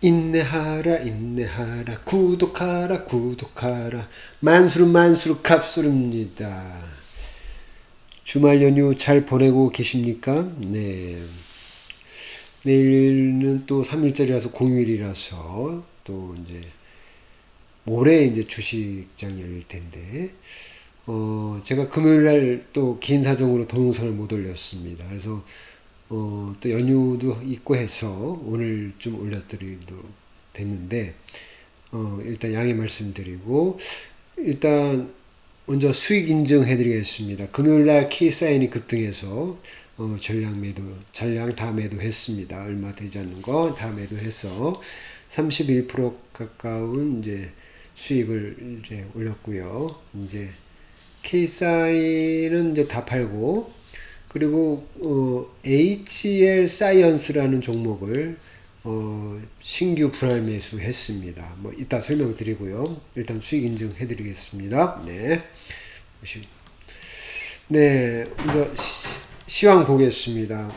인내하라 인내하라 구독하라 구독하라 만수르 만수르 갑수르입니다. 주말 연휴 잘 보내고 계십니까? 네. 내일은 또 3일절이라서 공휴일이라서 또 이제 모레 이제 주식장 열릴 텐데 어 제가 금요일 날 또 개인 사정으로 동영상을 못 올렸습니다. 그래서 어, 또 연휴도 있고 해서 오늘 좀 올려드리도록 됐는데, 어, 일단 양해 말씀드리고, 일단 먼저 수익 인증해 드리겠습니다. 금요일 날 K사인이 급등해서, 어, 전량 매도, 전량 다 매도했습니다. 얼마 되지 않는 거 다 매도해서 31% 가까운 이제 수익을 이제 올렸고요. 이제 K사인은 이제 다 팔고, 그리고 어, HL 사이언스라는 종목을 어, 신규 분할 매수했습니다. 뭐 이따 설명드리고요. 일단 수익 인증해 드리겠습니다. 네. 네, 이제 시황 보겠습니다.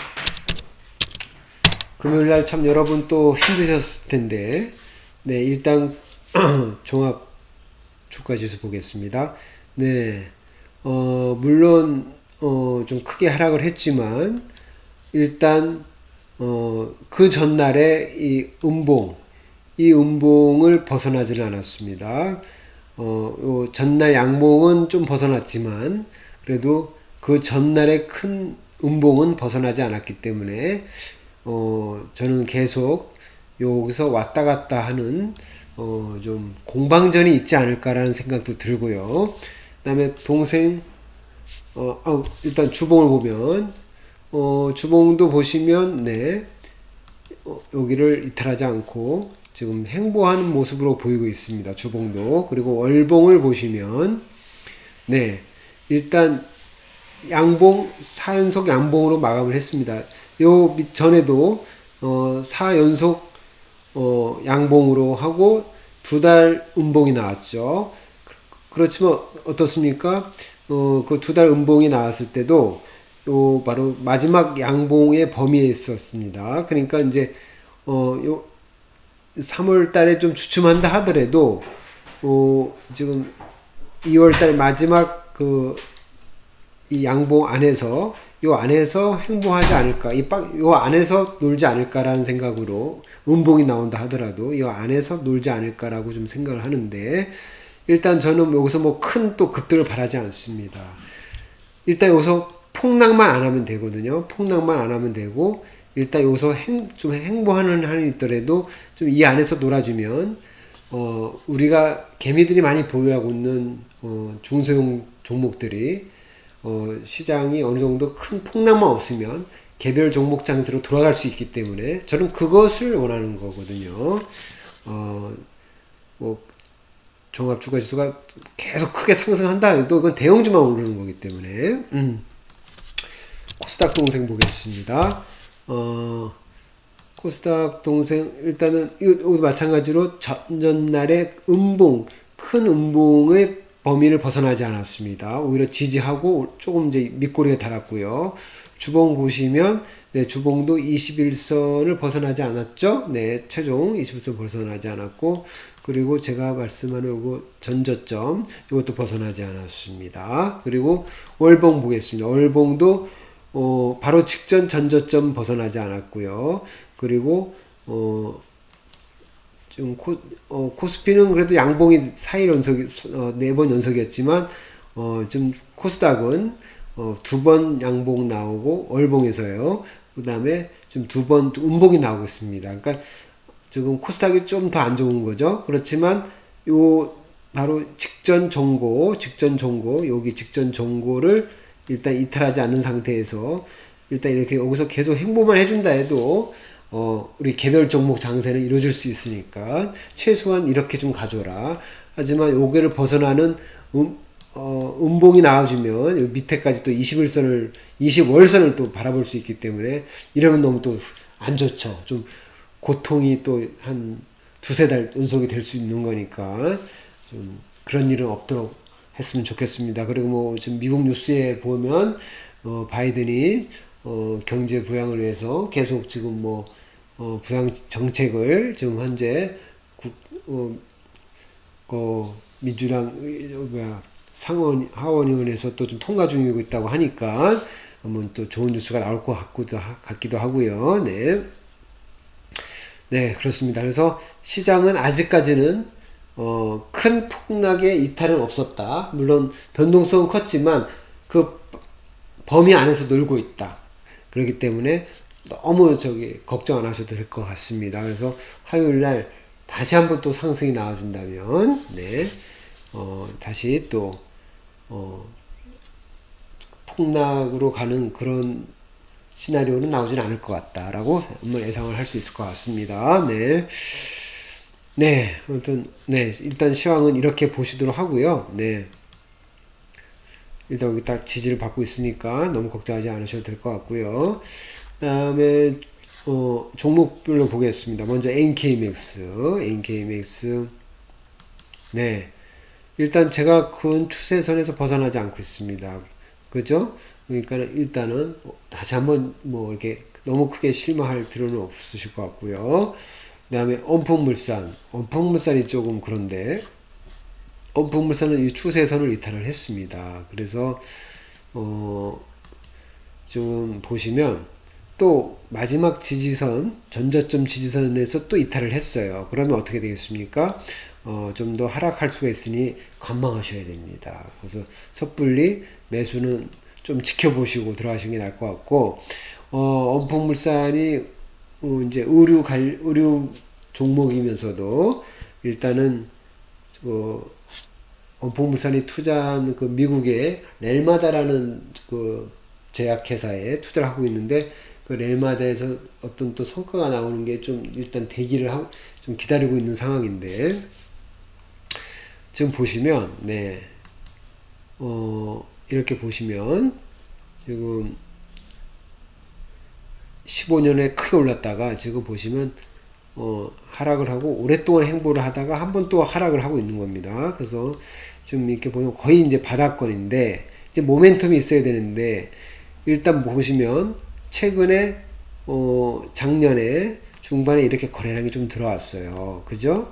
금요일 날 참 여러분 또 힘드셨을 텐데, 네, 일단 종합 주가 지수 보겠습니다. 네, 어, 물론 어, 좀 크게 하락을 했지만 일단 어, 그 전날에 이 음봉 이 음봉을 벗어나지는 않았습니다. 어, 전날 양봉은 좀 벗어났지만 그래도 그 전날의 큰 음봉은 벗어나지 않았기 때문에 어, 저는 계속 여기서 왔다 갔다 하는 어, 좀 공방전이 있지 않을까라는 생각도 들고요. 그다음에 동생 어, 아, 일단 주봉을 보면 어, 주봉도 보시면 네 어, 여기를 이탈하지 않고 지금 행보하는 모습으로 보이고 있습니다. 주봉도 그리고 월봉을 보시면 네 일단 양봉 4연속 양봉으로 마감을 했습니다. 요 전에도 어, 4연속 어, 양봉으로 하고 두 달 음봉이 나왔죠. 그렇지만 어떻습니까? 어, 그 두 달 음봉이 나왔을 때도 요 바로 마지막 양봉의 범위에 있었습니다. 그러니까 이제 어, 요 3월 달에 좀 주춤한다 하더라도 어, 지금 2월 달 마지막 그 이 양봉 안에서 요 안에서 행보하지 않을까 이요 안에서 놀지 않을까라는 생각으로 음봉이 나온다 하더라도 이 안에서 놀지 않을까라고 좀 생각을 하는데 일단 저는 여기서 뭐 큰 또 급등을 바라지 않습니다. 일단 여기서 폭락만 안 하면 되거든요. 폭락만 안 하면 되고 일단 여기서 행, 좀 행보하는 한이 있더라도 좀 이 안에서 놀아주면 어, 우리가 개미들이 많이 보유하고 있는 어, 중소형 종목들이 어, 시장이 어느 정도 큰 폭락만 없으면 개별 종목 장세로 돌아갈 수 있기 때문에 저는 그것을 원하는 거거든요. 어, 뭐 종합 주가 지수가 계속 크게 상승한다 해도 그건 대형주만 오르는 거기 때문에 음. 코스닥 동생 보겠습니다. 어, 코스닥 동생 일단은 이것도 마찬가지로 전전날에 음봉 큰 음봉의 범위를 벗어나지 않았습니다. 오히려 지지하고 조금 이제 밑꼬리가 달았고요. 주봉 보시면 네, 주봉도 21선을 벗어나지 않았죠. 네, 최종 21선 벗어나지 않았고 그리고 제가 말씀하는 요거 전저점 이것도 벗어나지 않았습니다. 그리고 월봉 보겠습니다. 월봉도 어, 바로 직전 전저점 벗어나지 않았고요. 그리고 어, 좀 코, 어, 코스피는 그래도 양봉이 4일 연속, 어, 4번 연속이었지만, 어, 좀 코스닥은 어, 두 번 양봉 나오고 월봉에서요. 그 다음에 좀두번 음봉이 나오고 있습니다. 그러니까 지금 코스닥이 좀 더 안 좋은 거죠. 그렇지만 요 바로 직전 종고, 직전 종고, 여기 직전 종고를 일단 이탈하지 않는 상태에서 일단 이렇게 여기서 계속 행보만 해준다 해도 어, 우리 개별 종목 장세는 이루어질 수 있으니까 최소한 이렇게 좀 가져라. 하지만 요게를 벗어나는 음, 어, 음봉이 나와주면 밑에까지 또 21선을 20월선을 또 바라볼 수 있기 때문에 이러면 너무 또 안 좋죠. 좀 고통이 또 한 두세 달 연속이 될 수 있는 거니까 좀 그런 일은 없도록 했으면 좋겠습니다. 그리고 뭐 지금 미국 뉴스에 보면 어, 바이든이 어, 경제 부양을 위해서 계속 지금 뭐 어, 부양 정책을 지금 현재 국, 어, 어, 민주당 어, 뭐야 상원 하원의원에서 또 좀 통과 중이고 있다고 하니까 한번 또 좋은 뉴스가 나올 것 같기도, 하고요. 네. 네, 그렇습니다. 그래서 시장은 아직까지는 어, 큰 폭락의 이탈은 없었다. 물론 변동성은 컸지만 그 범위 안에서 놀고 있다. 그렇기 때문에 너무 저기 걱정 안 하셔도 될 것 같습니다. 그래서 화요일 날 다시 한번 또 상승이 나와준다면, 네, 어, 다시 또, 어, 폭락으로 가는 그런 시나리오는 나오진 않을 것 같다라고 한번 예상을 할 수 있을 것 같습니다. 네. 네, 아무튼, 네, 일단 시황은 이렇게 보시도록 하고요. 네. 일단 여기 딱 지지를 받고 있으니까 너무 걱정하지 않으셔도 될 것 같고요. 다음에 어, 종목별로 보겠습니다. 먼저 NK맥스, NK맥스. 네, 일단 제가 큰 추세선에서 벗어나지 않고 있습니다. 그죠? 그러니까 일단은 다시 한번 뭐 이렇게 너무 크게 실망할 필요는 없으실 것 같고요. 그 다음에 엄풍물산, 엄풍물산이 조금 그런데 엄풍물산은 이 추세선을 이탈을 했습니다. 그래서 어, 좀 보시면 또 마지막 지지선 전저점 지지선에서 또 이탈을 했어요. 그러면 어떻게 되겠습니까? 어, 좀 더 하락할 수가 있으니 관망하셔야 됩니다. 그래서 섣불리 매수는 좀 지켜보시고 들어가시는 게 나을 것 같고 어, 엄풍물산이 어, 이제 의류 갈 의류 종목이면서도 일단은 어, 엄풍물산이 투자한 그 미국의 렐마다라는 그 제약회사에 투자를 하고 있는데 그 렐마다에서 어떤 또 성과가 나오는 게 좀 일단 대기를 하고 좀 기다리고 있는 상황인데 지금 보시면 네. 어, 이렇게 보시면 지금 15년에 크게 올랐다가 지금 보시면 어, 하락을 하고 오랫동안 행보를 하다가 한 번 또 하락을 하고 있는 겁니다. 그래서 지금 이렇게 보면 거의 이제 바닥권인데 이제 모멘텀이 있어야 되는데 일단 보시면 최근에 어, 작년에 중반에 이렇게 거래량이 좀 들어왔어요. 그죠?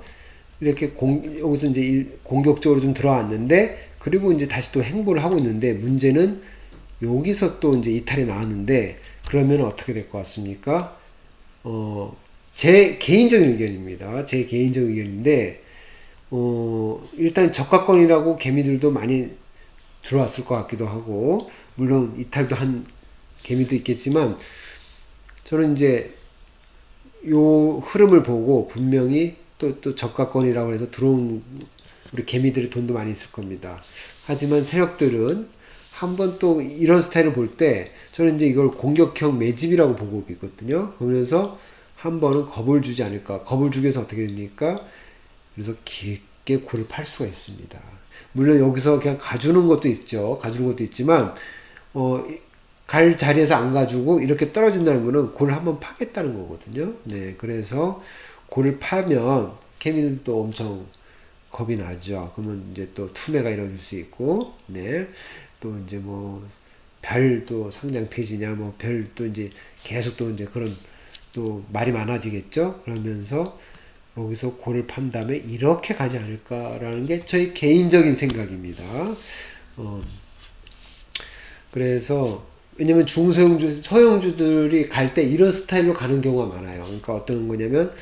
이렇게 공, 여기서 이제 일- 공격적으로 좀 들어왔는데 그리고 이제 다시 또 행보를 하고 있는데 문제는 여기서 또 이제 이탈이 나왔는데 그러면 어떻게 될 것 같습니까? 어, 제 개인적인 의견입니다. 제 개인적인 의견인데, 어, 일단 저가권이라고 개미들도 많이 들어왔을 것 같기도 하고, 물론 이탈도 한 개미도 있겠지만, 저는 이제 요 흐름을 보고 분명히 또, 또 저가권이라고 해서 들어온 우리 개미들의 돈도 많이 있을 겁니다. 하지만 세력들은 한 번 또 이런 스타일을 볼 때 저는 이제 이걸 공격형 매집이라고 보고 있거든요. 그러면서 한 번은 겁을 주지 않을까. 겁을 주기 위해서 어떻게 됩니까? 그래서 깊게 골을 팔 수가 있습니다. 물론 여기서 그냥 가주는 것도 있죠. 가주는 것도 있지만, 어, 갈 자리에서 안 가지고 이렇게 떨어진다는 거는 골을 한번 파겠다는 거거든요. 네. 그래서 골을 파면 케미들도 엄청 겁이 나죠. 그러면 이제 또 투매가 일어날 수 있고, 네. 또 이제 뭐, 별도 상장 폐지냐, 뭐, 별 또 이제 계속 또 이제 그런 또 말이 많아지겠죠. 그러면서 여기서 골을 판 다음에 이렇게 가지 않을까라는 게 저희 개인적인 생각입니다. 어, 그래서 왜냐면 중소형주, 소형주들이 갈 때 이런 스타일로 가는 경우가 많아요. 그러니까 어떤 거냐면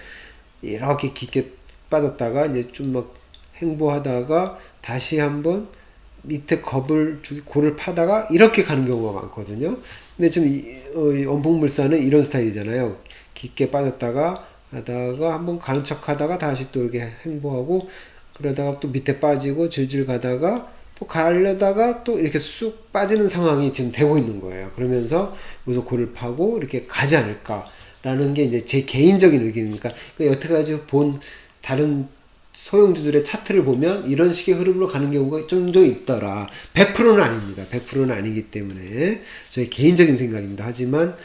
이렇게 깊게 빠졌다가 이제 좀 막 행보하다가 다시 한번 밑에 겁을 주기 골을 파다가 이렇게 가는 경우가 많거든요. 근데 지금 이, 어, 이 원폭물산은 이런 스타일이잖아요. 깊게 빠졌다가 하다가 한번 가는 척 하다가 다시 또 이렇게 행보하고 그러다가 또 밑에 빠지고 질질 가다가 또 가려다가 또 이렇게 쑥 빠지는 상황이 지금 되고 있는 거예요. 그러면서 여기서 골을 파고 이렇게 가지 않을까라는 게 이제 제 개인적인 의견이니까 그 여태까지 본 다른 소형주들의 차트를 보면 이런 식의 흐름으로 가는 경우가 종종 있더라. 100%는 아닙니다. 100%는 아니기 때문에 저의 개인적인 생각입니다. 하지만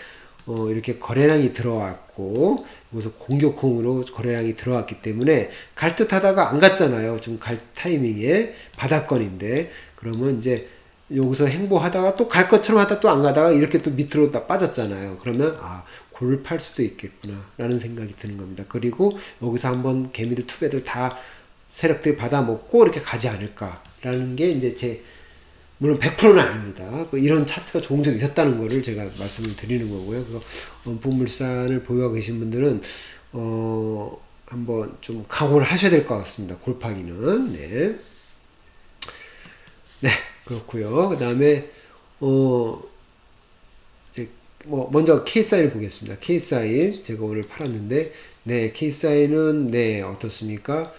어, 이렇게 거래량이 들어왔고 여기서 공격콩으로 거래량이 들어왔기 때문에 갈 듯 하다가 안 갔잖아요. 지금 갈 타이밍에 바닥권인데 그러면 이제 여기서 행보하다가 또 갈 것처럼 하다 또 안 가다가 이렇게 또 밑으로 다 빠졌잖아요. 그러면 아 골을 팔 수도 있겠구나라는 생각이 드는 겁니다. 그리고 여기서 한번 개미들 투배들 다 세력들이 받아먹고 이렇게 가지 않을까라는 게 이제 제 물론 100%는 아닙니다. 뭐 이런 차트가 종종 있었다는 거를 제가 말씀을 드리는 거고요. 그래서 원품물산을 보유하고 계신 분들은 어 한번 좀 각오를 하셔야 될 것 같습니다. 골파기는 네. 네, 그렇고요. 그 다음에 어, 뭐 먼저 K 사인을 보겠습니다. K 사인 제가 오늘 팔았는데, 네, K 사인은 네 어떻습니까?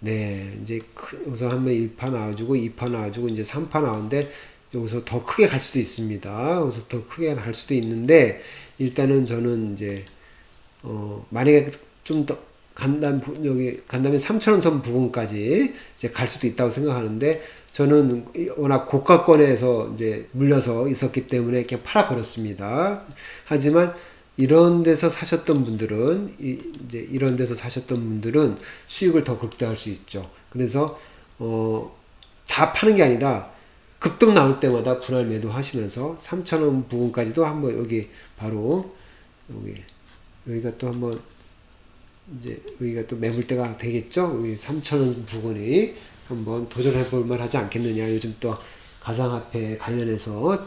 네, 이제 크- 여기서 한번 1파 나와주고 2파 나와주고 이제 3파 나오는데 여기서 더 크게 갈 수도 있습니다. 여기서 더 크게 갈 수도 있는데 일단은 저는 이제 어 만약에 좀더 부- 여기 간다면 3천원 선 부근까지 이제 갈 수도 있다고 생각하는데 저는 이- 워낙 고가권에서 이제 물려서 있었기 때문에 그냥 팔아 버렸습니다. 하지만 이런 데서 사셨던 분들은 이, 이제 이런 데서 사셨던 분들은 수익을 더 극대화할 수 있죠. 그래서 어, 다 파는 게 아니라 급등 나올 때마다 분할 매도하시면서 3,000원 부분까지도 한번 여기 바로 여기 여기가 또 한번 이제 여기가 또 매물대가 되겠죠. 여기 3,000원 부분이 한번 도전해 볼 만하지 않겠느냐. 요즘 또 가상화폐 관련해서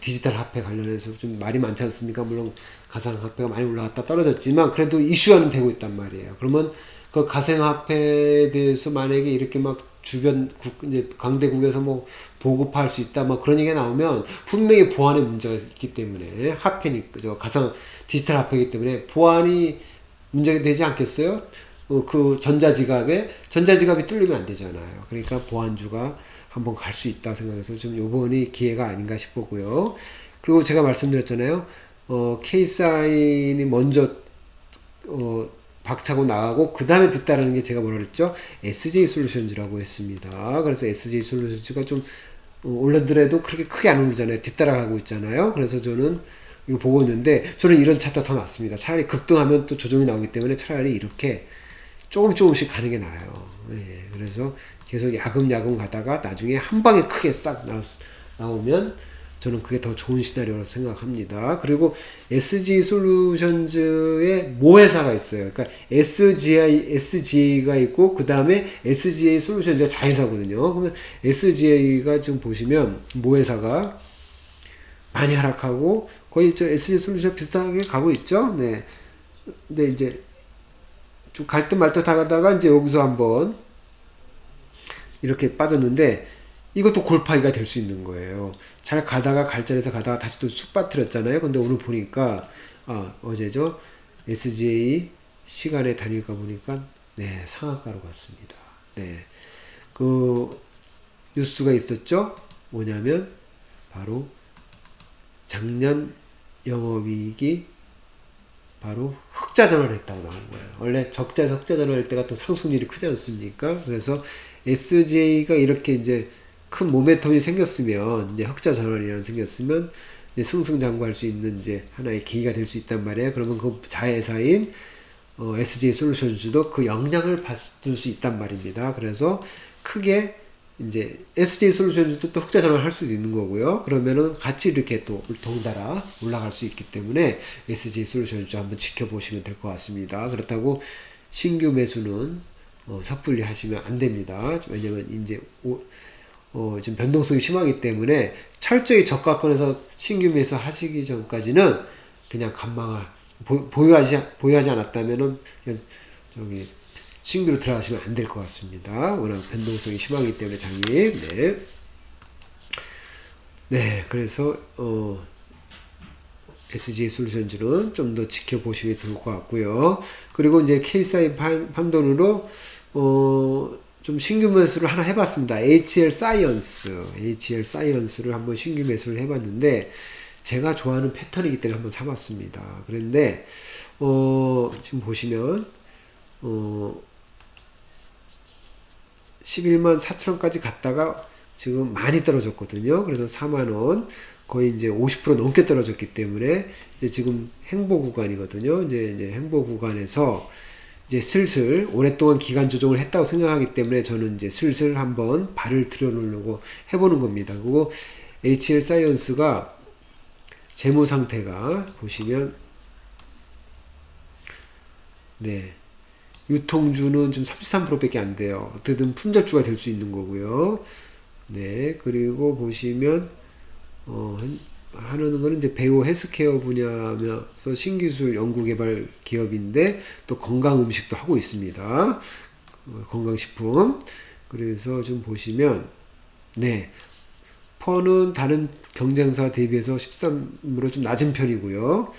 디지털 화폐 관련해서 좀 말이 많지 않습니까? 물론 가상화폐가 많이 올라갔다 떨어졌지만 그래도 이슈화는 되고 있단 말이에요. 그러면 그 가상화폐에 대해서 만약에 이렇게 막 주변 국 이제 강대국에서 뭐 보급할 수 있다 막 그런 얘기가 나오면 분명히 보안에 문제가 있기 때문에 화폐니까 저 가상 디지털 화폐이기 때문에 보안이 문제가 되지 않겠어요? 어, 그 전자지갑에 전자지갑이 뚫리면 안 되잖아요. 그러니까 보안주가 한번 갈 수 있다 생각해서 좀 요번이 기회가 아닌가 싶었고요. 그리고 제가 말씀드렸잖아요. 어, K사인이 먼저 어, 박차고 나가고 그 다음에 뒤따르는 게 제가 뭐라 그랬죠? SJ 솔루션즈라고 했습니다. 그래서 SJ 솔루션즈가 좀 어, 올라더라도 그렇게 크게 안 오르잖아요. 뒤따라가고 있잖아요. 그래서 저는 이거 보고 있는데 저는 이런 차트가 더 낫습니다. 차라리 급등하면 또 조정이 나오기 때문에 차라리 이렇게 조금 조금씩 가는 게 나아요. 예, 그래서 계속 야금야금 가다가 나중에 한 방에 크게 싹 나, 나오면 저는 그게 더 좋은 시나리오라고 생각합니다. 그리고 SG 솔루션즈의 모회사가 있어요. 그러니까 SGI, SGA가 있고, 그 다음에 SGA 솔루션즈가 자회사거든요. 그러면 SGA가 지금 보시면 모회사가 많이 하락하고, 거의 저 SG 솔루션 비슷하게 가고 있죠. 네. 근데 이제 좀갈듯 말 듯 하다가 이제 여기서 한번 이렇게 빠졌는데 이것도 골파기가 될 수 있는 거예요. 잘 가다가 갈 자리에서 가다가 다시 또 쑥 빠뜨렸잖아요. 근데 오늘 보니까 아 어제죠 SGA 시간에 다닐까 보니까 네 상한가로 갔습니다. 네 그 뉴스가 있었죠. 뭐냐면 바로 작년 영업이익이 바로 흑자 전환을 했다고 나온 거예요. 원래 적자에서 흑자 전환할 때가 또 상승률이 크지 않습니까? 그래서 SJ가 이렇게 이제 큰 모멘텀이 생겼으면 이제 흑자 전환이라는 생겼으면 이제 승승장구할 수 있는 이제 하나의 계기가 될 수 있단 말이에요. 그러면 그 자회사인 어, SJ 솔루션즈도 그 영향을 받을 수 있단 말입니다. 그래서 크게 이제 SJ 솔루션즈도 또 흑자 전환을 할 수도 있는 거고요. 그러면은 같이 이렇게 또 동달아 올라갈 수 있기 때문에 SJ 솔루션즈 한번 지켜보시면 될 것 같습니다. 그렇다고 신규 매수는 어, 섣불리 하시면 안 됩니다. 왜냐면 이제 오, 어, 지금 변동성이 심하기 때문에 철저히 저가권에서 신규 매수 하시기 전까지는 그냥 간망을 보, 보유하지 보유하지 않았다면은 그냥 저기 신규로 들어가시면 안 될 것 같습니다. 워낙 변동성이 심하기 때문에 장님. 네. 네, 그래서 어 SG 솔루션즈는 좀 더 지켜보시면 좋을 것 같고요. 그리고 이제 K사인 판, 판돈으로 어, 좀 신규 매수를 하나 해봤습니다. HL 사이언스, HL 사이언스를 한번 신규 매수를 해봤는데 제가 좋아하는 패턴이기 때문에 한번 사봤습니다. 그런데 어, 지금 보시면 어, 11만 4천원까지 갔다가 지금 많이 떨어졌거든요. 그래서 4만원 거의 이제 50% 넘게 떨어졌기 때문에 이제 지금 행보 구간이거든요. 이제, 이제 행보 구간에서 이제 슬슬 오랫동안 기간 조정을 했다고 생각하기 때문에 저는 이제 슬슬 한번 발을 들여놓으려고 해보는 겁니다. 그리고 HL 사이언스가 재무 상태가 보시면 네. 유통주는 지금 33%밖에 안 돼요. 어떻게든 품절주가 될 수 있는 거고요. 네. 그리고 보시면 어, 하는 거는 이제 배우 헬스케어 분야면서 신기술 연구개발 기업인데 또 건강 음식도 하고 있습니다. 어, 건강식품. 그래서 좀 보시면 네. 퍼는 다른 경쟁사 대비해서 13으로 좀 낮은 편이고요.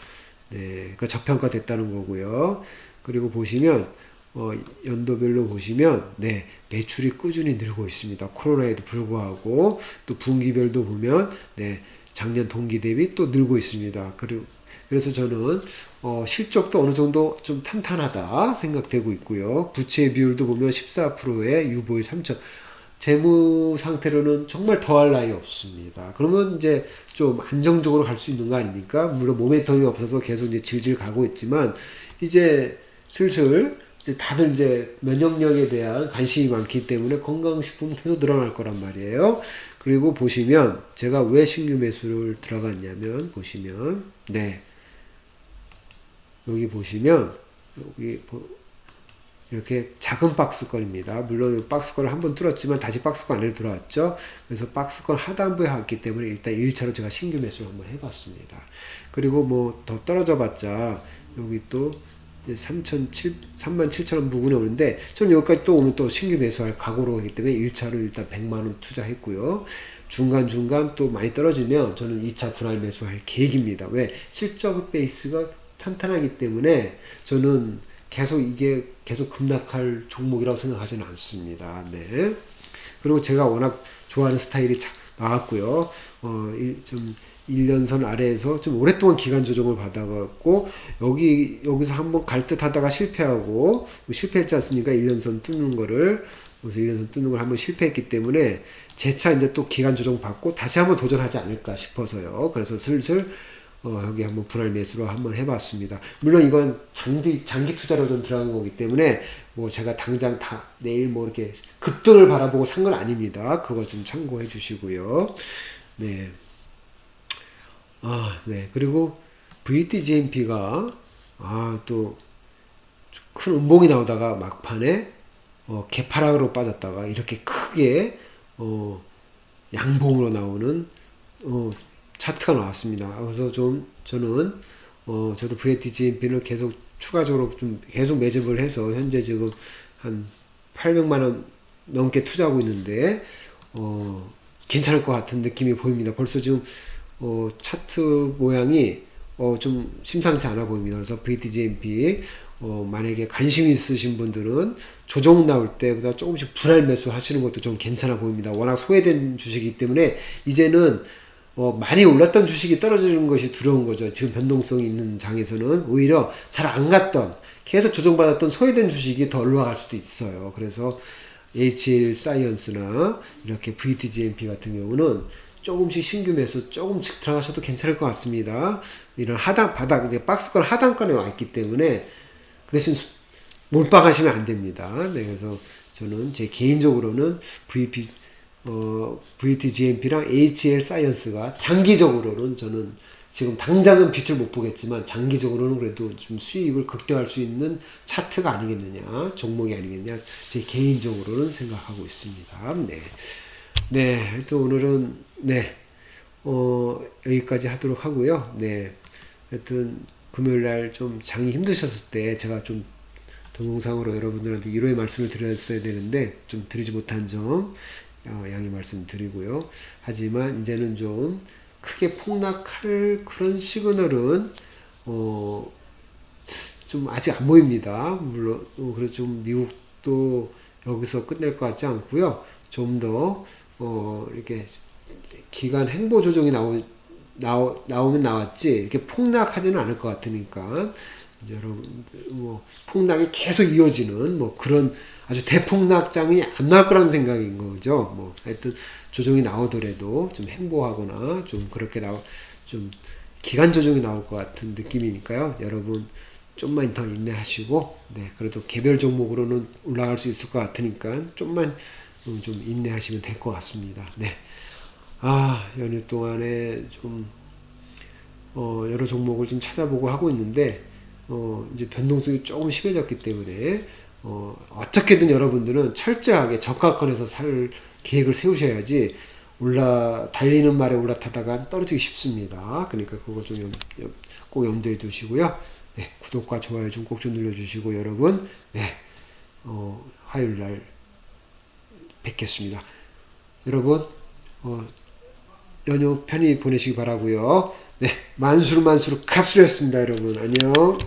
네. 그 저평가 됐다는 거고요. 그리고 보시면 어, 연도별로 보시면 네 매출이 꾸준히 늘고 있습니다. 코로나에도 불구하고 또 분기별도 보면 네 작년 동기 대비 또 늘고 있습니다. 그리고 그래서 저는 어, 실적도 어느 정도 좀 탄탄하다 생각되고 있고요. 부채 비율도 보면 14%의 유보율 3천. 재무 상태로는 정말 더할 나위 없습니다. 그러면 이제 좀 안정적으로 갈 수 있는 거 아닙니까? 물론 모멘텀이 없어서 계속 이제 질질 가고 있지만 이제 슬슬 이제 다들 이제 면역력에 대한 관심이 많기 때문에 건강식품 계속 늘어날 거란 말이에요. 그리고 보시면 제가 왜 신규 매수를 들어갔냐면 보시면 네 여기 보시면 여기 이렇게 작은 박스권입니다. 물론 박스권을 한번 뚫었지만 다시 박스권 안에 들어왔죠. 그래서 박스권 하단부에 왔기 때문에 일단 1차로 제가 신규 매수를 한번 해봤습니다. 그리고 뭐 더 떨어져 봤자 여기 또 3,700, 37,000원 부근에 오는데 저는 여기까지 또 오면 또 신규 매수할 각오로 하기 때문에 1차로 일단 100만 원 투자했고요. 중간중간 또 많이 떨어지면 저는 2차 분할 매수할 계획입니다. 왜? 실적 베이스가 탄탄하기 때문에 저는 계속 이게 계속 급락할 종목이라고 생각하지는 않습니다. 네. 그리고 제가 워낙 좋아하는 스타일이 나왔고요. 어, 좀 1년선 아래에서 좀 오랫동안 기간 조정을 받아갖고 여기 여기서 한번 갈 듯 하다가 실패하고 실패했지 않습니까? 1년선 뚫는 거를 그래서 1년선 뚫는 걸 한번 실패했기 때문에 재차 이제 또 기간 조정 받고 다시 한번 도전하지 않을까 싶어서요. 그래서 슬슬 어, 여기 한번 분할 매수로 한번 해봤습니다. 물론 이건 장기, 장기 투자로 좀 들어간 거기 때문에 뭐 제가 당장 다 내일 뭐 이렇게 급등을 바라보고 산 건 아닙니다. 그거 좀 참고해 주시고요. 네. 아, 네. 그리고 VTGMP가 아, 또 큰 음봉이 나오다가 막판에 어, 개파락으로 빠졌다가 이렇게 크게 어, 양봉으로 나오는 어, 차트가 나왔습니다. 그래서 좀 저는 어 저도 VTGMP를 계속 추가적으로 좀 계속 매집을 해서 현재 지금 한 800만 원 넘게 투자하고 있는데 어 괜찮을 것 같은 느낌이 보입니다. 벌써 지금 어 차트 모양이 어 좀 심상치 않아 보입니다. 그래서 VTGMP 어 만약에 관심 있으신 분들은 조정 나올 때보다 조금씩 분할 매수 하시는 것도 좀 괜찮아 보입니다. 워낙 소외된 주식이기 때문에 이제는 어, 많이 올랐던 주식이 떨어지는 것이 두려운 거죠. 지금 변동성이 있는 장에서는 오히려 잘 안 갔던 계속 조정받았던 소외된 주식이 더 올라갈 수도 있어요. 그래서 HL 사이언스나 이렇게 VTGMP 같은 경우는 조금씩 신규 매수 조금씩 들어가셔도 괜찮을 것 같습니다. 이런 하단 바닥 이제 박스권 하단권에 와 있기 때문에 그 대신 몰빵하시면 안 됩니다. 네, 그래서 저는 제 개인적으로는 VP 어, VTGMP랑 HL 사이언스가 장기적으로는 저는 지금 당장은 빛을 못 보겠지만 장기적으로는 그래도 좀 수익을 극대화할 수 있는 차트가 아니겠느냐 종목이 아니겠냐 제 개인적으로는 생각하고 있습니다. 네, 네, 하여튼 오늘은 네, 어, 여기까지 하도록 하고요. 네, 하여튼 금요일 날 좀 장이 힘드셨을 때 제가 좀 동영상으로 여러분들한테 위로의 말씀을 드렸어야 되는데 좀 드리지 못한 점 어, 양해 말씀드리고요. 하지만 이제는 좀 크게 폭락할 그런 시그널은 어, 좀 아직 안 보입니다. 물론 어, 그래서 좀 미국도 여기서 끝낼 것 같지 않고요. 좀더 어, 이렇게 기간 행보 조정이 나오, 나오, 나오면 나왔지 이렇게 폭락하지는 않을 것 같으니까 여러분 뭐 폭락이 계속 이어지는 뭐 그런 아주 대폭락장이 안 나올 거라는 생각인 거죠. 뭐 하여튼 조정이 나오더라도 좀 행보하거나 좀 그렇게 나오 좀 기간 조정이 나올 것 같은 느낌이니까요. 여러분 좀만 더 인내하시고 네 그래도 개별 종목으로는 올라갈 수 있을 것 같으니까 좀만 좀 인내하시면 될 것 같습니다. 네. 아 연휴 동안에 좀 어, 여러 종목을 좀 찾아보고 하고 있는데 어, 이제 변동성이 조금 심해졌기 때문에 어, 어떻게든 여러분들은 철저하게 저가권에서 살 계획을 세우셔야지 올라 달리는 말에 올라타다가 떨어지기 쉽습니다. 그러니까 그거 좀 꼭 염두에 두시고요. 네, 구독과 좋아요 좀 꼭 좀 눌러주시고 여러분 네, 어, 화요일 날 뵙겠습니다. 여러분 어, 연휴 편히 보내시기 바라고요. 네, 만수르 만수르 갑수렸습니다, 여러분. 안녕.